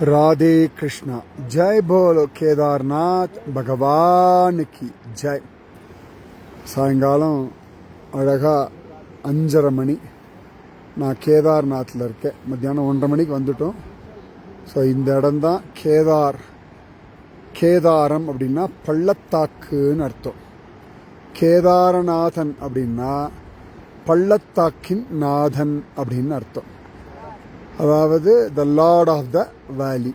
ராதே கிருஷ்ணா. ஜெய் போலோ கேதார்நாத் பகவானுக்கு ஜெய். சாயங்காலம் அழகா அஞ்சரை மணி. நான் கேதார்நாத்தில் இருக்கேன். மத்தியானம் ஒன்றரை மணிக்கு வந்துட்டோம். ஸோ இந்த இடம்தான் கேதார் கேதாரம் அப்படின்னா பள்ளத்தாக்குன்னு அர்த்தம். கேதாரநாதன் அப்படின்னா பள்ளத்தாக்கின் நாதன் அப்படின்னு அர்த்தம். அதாவது த லார்ட் ஆஃப் த வேலி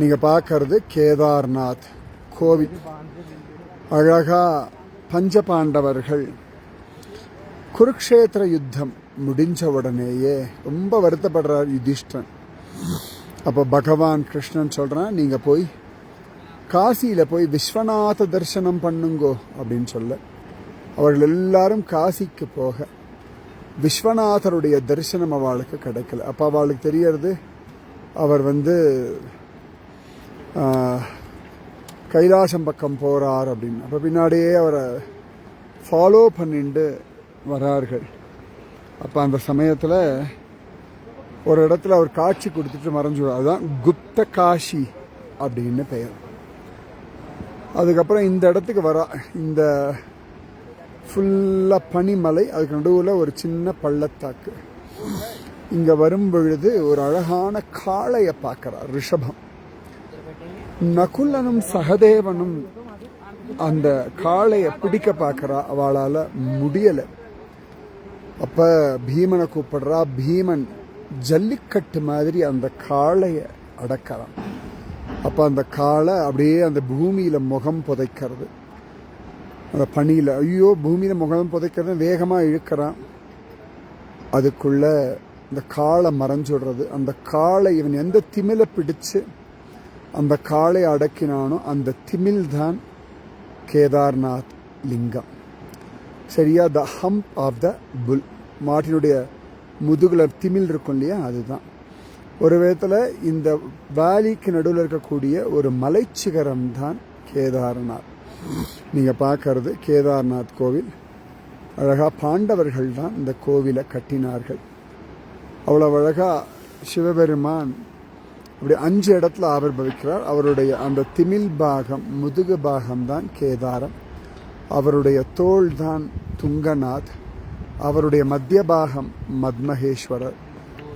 நீங்கள் பார்க்கறது கேதார்நாத் கோவில். அழகா பஞ்சபாண்டவர்கள் குருக்ஷேத்திர யுத்தம் முடிஞ்ச உடனேயே ரொம்ப வருத்தப்படுறார் யுதிஷ்டன் அப்போ பகவான் கிருஷ்ணன் சொல்கிறான் நீங்கள் போய் காசியில் போய் விஸ்வநாத தரிசனம் பண்ணுங்கோ அப்படின்னு சொல்ல. அவர்கள் எல்லாரும் காசிக்கு போக விஸ்வநாதருடைய தரிசனம் அவளுக்கு கிடைக்கல. அப்போ அவளுக்கு தெரியறது அவர் வந்து கைலாசம் பக்கம் போகிறார் அப்படின்னு. அப்போ பின்னாடியே அவரை ஃபாலோ பண்ணிட்டு வரார்கள். அப்போ அந்த சமயத்தில் ஒரு இடத்துல அவர் காட்சி கொடுத்துட்டு மறைஞ்சுடுவார் அதுதான் குப்த காஷி அப்படின்னு பெயர். அதுக்கப்புறம் இந்த இடத்துக்கு வரா இந்த ஃபுல்லாக பனிமலை அதுக்கு நடுவில் ஒரு சின்ன பள்ளத்தாக்கு. இங்கே வரும் பொழுது ஒரு அழகான காளையை பார்க்குறார் ரிஷபம். நகுலனும் சகதேவனும் அந்த காளையை பிடிக்க பார்க்குறா அவளால் முடியலை. அப்போ பீமனை கூப்பிடுறா பீமன் ஜல்லிக்கட்டு மாதிரி அந்த காளையை அடக்கிறான் அப்போ அந்த காளை அப்படியே அந்த பூமியில் முகம் புதைக்கிறது. அந்த பனியில். ஐயோ பூமியில் முகம் புதைக்கிறது வேகமாக இழுக்கிறான். அதுக்குள்ள இந்த காளை மறைஞ்சுடுறது அந்த காளை இவன் எந்த திமிலை பிடிச்சு அந்த காளை அடக்கினானோ அந்த திமில் தான் கேதார்நாத் லிங்கம். சரியா? த ஹம்ப் ஆஃப் த புல் மாட்டினுடைய முதுகில் திமில் இருக்கும் இல்லையா? அதுதான். ஒரு விதத்தில் இந்த வேலிக்கு நடுவில் இருக்கக்கூடிய ஒரு மலைச்சிகரம் தான் கேதார்நாத். நீங்கள் பார்க்கறது கேதார்நாத் கோவில். அழகாக பாண்டவர்கள் தான் இந்த கோவிலை கட்டினார்கள். அவ்வளோ அழகாக சிவபெருமான் அப்படி அஞ்சு இடத்துல ஆவிர்பவிக்கிறார் அவருடைய அந்த திமில் பாகம் முதுகு பாகம் தான் கேதாரம். அவருடைய தோல் தான் துங்கநாத். அவருடைய மத்திய பாகம் மத்மகேஸ்வரர்.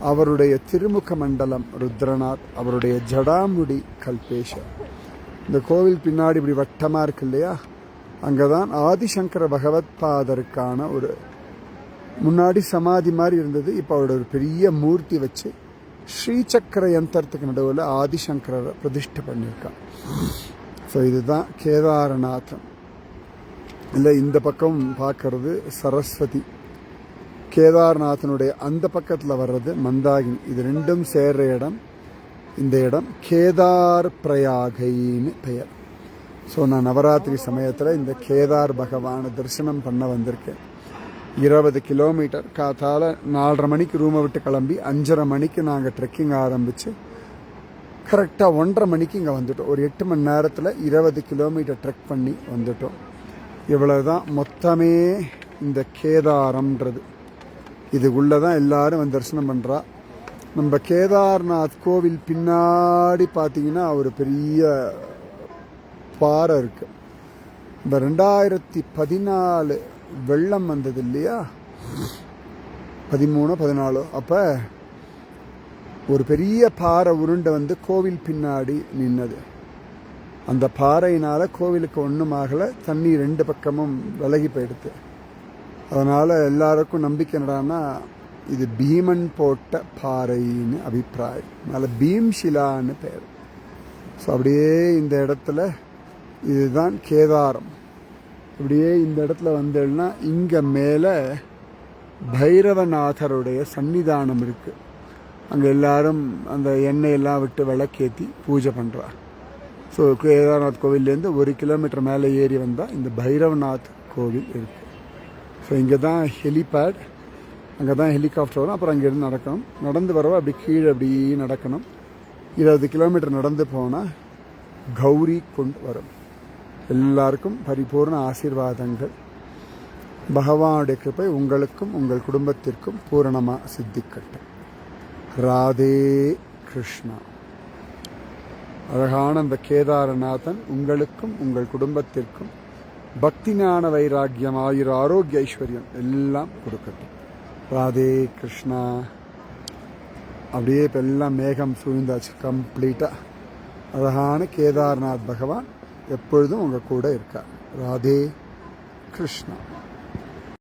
அவருடைய திருமுக மண்டலம் ருத்ரநாத். அவருடைய ஜடாமுடி கல்பேஷர். இந்த கோவில் பின்னாடி இப்படி வட்டமாக இருக்கு இல்லையா? அங்கே தான் ஆதிசங்கர பகவத் பாதருக்கான ஒரு முன்னாடி சமாதி மாதிரி இருந்தது. இப்போ அவரோட ஒரு பெரிய மூர்த்தி வச்சு ஸ்ரீசக்கர யந்திரத்துக்கு நடுவில் ஆதிசங்கரரை பிரதிஷ்டை பண்ணியிருக்கான் ஸோ இதுதான் கேதாரநாதன். இல்லை இந்த பக்கம் பார்க்கறது சரஸ்வதி. கேதார்நாதனுடைய அந்த பக்கத்தில் வர்றது மந்தாகினி. இது ரெண்டும் சேர்ற இடம். இந்த இடம் கேதார் பிரயாகைன்னு பெயர். ஸோ நான் நவராத்திரி சமயத்தில் இந்த கேதார் பகவானை தரிசனம் பண்ண வந்திருக்கேன். இருபது கிலோமீட்டர் காத்தால் நாலரை மணிக்கு ரூமை விட்டு கிளம்பி அஞ்சரை மணிக்கு நாங்கள் ட்ரெக்கிங் ஆரம்பித்து கரெக்டாக ஒன்றரை மணிக்கு இங்கே வந்துட்டோம். ஒரு எட்டு மணி நேரத்தில் இருபது கிலோமீட்டர் ட்ரெக் பண்ணி வந்துட்டோம். இவ்வளவுதான் மொத்தமே இந்த கேதாரம்ன்றது. இதுக்குள்ளே தான் எல்லாரும் வந்து தரிசனம் பண்ணுறா நம்ம கேதார்நாத் கோவில் பின்னாடி பார்த்தீங்கன்னா ஒரு பெரிய பாறை இருக்கு. இந்த ரெண்டாயிரத்தி பதினாலு வெள்ளம் வந்தது இல்லையா? பதிமூணு பதினாலு. அப்போ ஒரு பெரிய பாறை உருண்டை வந்து கோவில் பின்னாடி நின்னது. அந்த பாறையினால் கோவிலுக்கு ஒன்றும் ஆகலை. தண்ணி ரெண்டு பக்கமும் விலகி போயிடுது. அதனால் எல்லாருக்கும் நம்பிக்கை என்னடான்னா இது பீமன் போட்ட பாறைன்னு அபிப்பிராயம். அதனால் பீம்ஷிலான்னு பேர். ஸோ அப்படியே இந்த இடத்துல இதுதான் கேதாரம். அப்படியே இந்த இடத்துல வந்தேன்னா இங்கே மேலே பைரவநாதருடைய சன்னிதானம் இருக்குது அங்கே எல்லாரும் அந்த எண்ணெயெல்லாம் விட்டு விளக்கேற்றி பூஜை பண்ணுறா ஸோ கேதார்நாத் கோவில்லேருந்து ஒரு கிலோமீட்டர் மேலே ஏறி வந்தால் இந்த பைரவநாத் கோவில் இருக்குது ஸோ இங்கே தான் ஹெலிபேட் அங்கே தான் ஹெலிகாப்டர் வரும். அப்புறம் அங்கேருந்து நடக்கணும். நடந்து வரவோ அப்படி கீழே அப்படி நடக்கணும். இருபது கிலோமீட்டர் நடந்து போனால் கௌரி கொண்டு வரும். எல்லாருக்கும் பரிபூர்ண ஆசீர்வாதங்கள். பகவானுடைய கிருபை உங்களுக்கும் உங்கள் குடும்பத்திற்கும் பூரணமாக சித்திக்கட்டும். ராதே கிருஷ்ணா. அழகான அந்த கேதாரநாதன் உங்களுக்கும் உங்கள் குடும்பத்திற்கும் பக்தி ஞான வைராக்கியம் ஆயுர் ஆரோக்கிய ஐஸ்வர்யம் எல்லாம் கொடுக்கட்டும். ராதே கிருஷ்ணா. அப்படியே இப்போ எல்லாம் மேகம் சூழ்ந்தாச்சு கம்ப்ளீட்டாக அழகான கேதார்நாத் பகவான் எப்பொழுதும் உங்கள் கூட இருக்கார். ராதே கிருஷ்ணா.